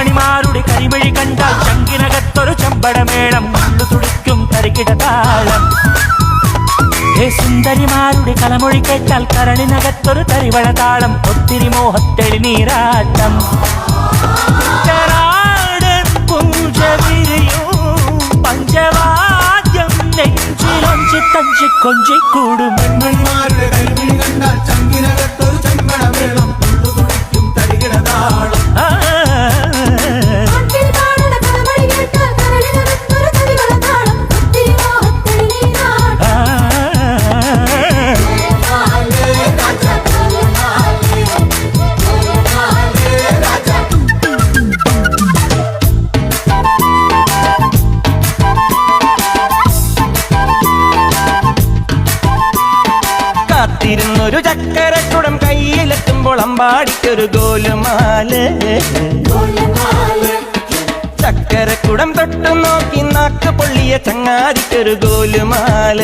കൺമണിമാരുടെ കരിമിഴി കണ്ടാൽ ചങ്കിനകത്തൊരു ചമ്പടമേളം ഉള്ളു തുടിക്കും തരികിട താളം ഹേ സുന്ദരിമാരുടെ കലമൊഴി കേട്ടാൽ കരളിനകത്തൊരു തരിവള താളം ഒത്തിരി മോഹത്തെളി നീരാട്ടം ചരാടൻ പൂജവിരിയും പഞ്ചവാദ്യം നെഞ്ചിലൊഞ്ചി തഞ്ചി കൊഞ്ചിക്കൂടും കാത്തിരുന്നൊരു ചക്കരക്കുടം കയ്യിലെത്തുമ്പോൾ അമ്പാടിക്കൊരു ഗോലുമാൽ. ചക്കരക്കുടം തൊട്ടു നോക്കി നാക്ക് പൊള്ളിയ ചങ്ങാതിക്കൊരു ഗോലുമാൽ.